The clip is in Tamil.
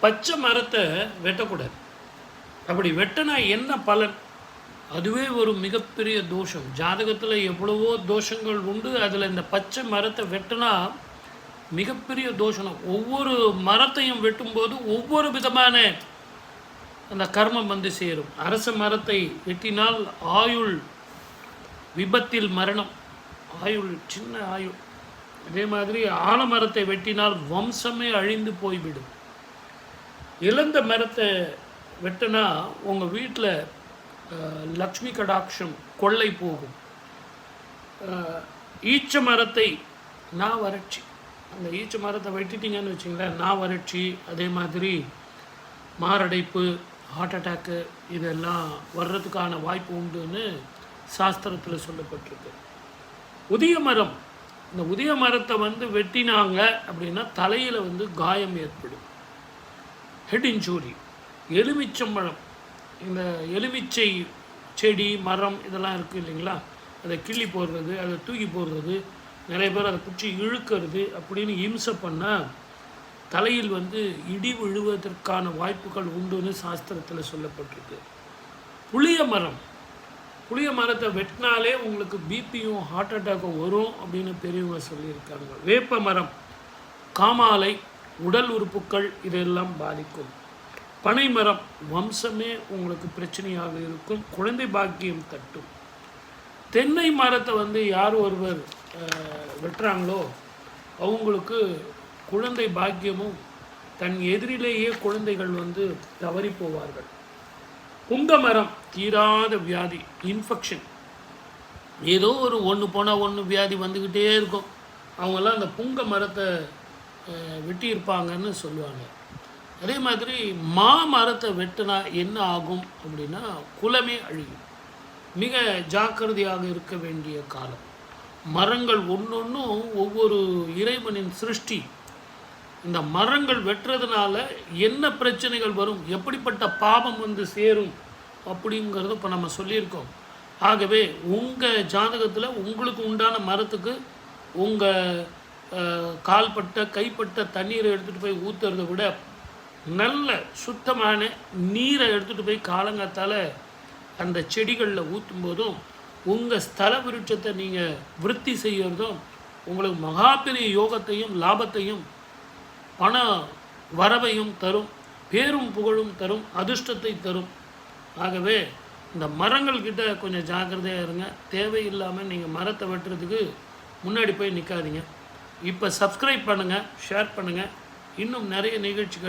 பச்சை மரத்தை வெட்டக்கூடாது. அப்படி வெட்டினா என்ன பலன்? அதுவே ஒரு மிகப்பெரிய தோஷம். ஜாதகத்தில் எவ்வளவோ தோஷங்கள் உண்டு. அதில் இந்த பச்சை மரத்தை வெட்டினா மிகப்பெரிய தோஷம். ஒவ்வொரு மரத்தையும் வெட்டும்போது ஒவ்வொரு விதமான அந்த கர்மம் வந்து சேரும். அரச மரத்தை வெட்டினால் ஆயுள் விபத்தில் மரணம். ஆயுள் சின்ன ஆயுள். அதே மாதிரி ஆலமரத்தை வெட்டினால் வம்சமே அழிந்து போய்விடும். இழந்த மரத்தை வெட்டினா உங்கள் வீட்டில் லக்ஷ்மி கடாட்சம் கொள்ளை போகும். ஈச்ச மரத்தை நான் வறட்சி. அந்த ஈச்ச மரத்தை வெட்டிட்டீங்கன்னு வச்சிங்களேன் நான் வறட்சி அதே மாதிரி மாரடைப்பு ஹார்ட் அட்டாக்கு இதெல்லாம் வர்றதுக்கான வாய்ப்பு உண்டுன்னு சாஸ்திரத்தில் சொல்லப்பட்டிருக்கு. உதிய மரம் இந்த உதிய மரத்தை வந்து வெட்டினாங்க அப்படின்னா தலையில் வந்து காயம் ஏற்படும். ஹெட் இன்ஜூரி எலுமிச்சம்பழம் இந்த எலுமிச்சை செடி மரம் இதெல்லாம் இருக்குது இல்லைங்களா? அதை கிள்ளி போடுறது அதை தூக்கி போடுறது நிறைய பேர் அதை பிடிச்சி இழுக்கிறது அப்படின்னு இம்சை பண்ணால் தலையில் வந்து இடி விழுவதற்கான வாய்ப்புகள் உண்டுன்னு சாஸ்திரத்தில் சொல்லப்பட்டிருக்கு. புளிய மரம். புளிய மரத்தை வெட்டினாலே உங்களுக்கு பிபியும் ஹார்ட் அட்டாக்கும் வரும் அப்படின்னு பெரியவங்க சொல்லியிருக்காங்க. வேப்ப மரம் காமாலை உடல் உறுப்புகள் இதெல்லாம் பாதிக்கும். பனை மரம் வம்சமே உங்களுக்கு பிரச்சனையாக இருக்கும். குழந்தை பாக்கியம் தட்டும். தென்னை மரத்தை வந்து யார் ஒருவர் வெட்டுறாங்களோ அவங்களுக்கு குழந்தை பாக்கியமும் தன் எதிரிலேயே குழந்தைகள் வந்து தவறி போவார்கள். புங்க மரம் தீராத வியாதி இன்ஃபெக்ஷன் ஏதோ ஒரு ஒன்று போனால் ஒன்று வியாதி வந்துக்கிட்டே இருக்கும். அவங்கெல்லாம் அந்த புங்க மரத்தை வெட்டியிருப்பாங்கன்னு சொல்லுவாங்க. அதே மாதிரி மா மரத்தை வெட்டினா என்ன ஆகும் அப்படின்னா குலமே அழியும். மிக ஜாக்கிரதையாக இருக்க வேண்டிய காலம். மரங்கள் ஒன்றொன்றும் ஒவ்வொரு இறைவனின் சிருஷ்டி. இந்த மரங்கள் வெட்டுறதுனால என்ன பிரச்சனைகள் வரும்? எப்படிப்பட்ட பாபம் வந்து சேரும் அப்படிங்கிறத இப்போ நம்ம சொல்லியிருக்கோம். ஆகவே உங்கள் ஜாதகத்தில் உங்களுக்கு உண்டான மரத்துக்கு உங்கள் கால்பட்ட கைப்பட்ட தண்ணீரை எடுத்துகிட்டு போய் ஊற்றுறதை விட நல்ல சுத்தமான நீரை எடுத்துகிட்டு போய் காலங்காத்தால் அந்த செடிகளில் ஊற்றும் போதும் உங்கள் ஸ்தல விருட்சத்தை நீங்கள் விருத்தி செய்கிறதும் உங்களுக்கு மகா பெரிய யோகத்தையும் லாபத்தையும் பண வரவையும் தரும் பேரும் புகழும் தரும் அதிர்ஷ்டத்தை தரும். ஆகவே இந்த மரங்கள் கிட்ட கொஞ்சம் ஜாக்கிரதையாக இருங்க. தேவையில்லாமல் நீங்கள் மரத்தை வெட்டுறதுக்கு முன்னாடி போய் நிற்காதீங்க இப்போ சப்ஸ்கிரைப் பண்ணுங்கள் ஷேர் பண்ணுங்கள் இன்னும் நிறைய நிகழ்ச்சிகள்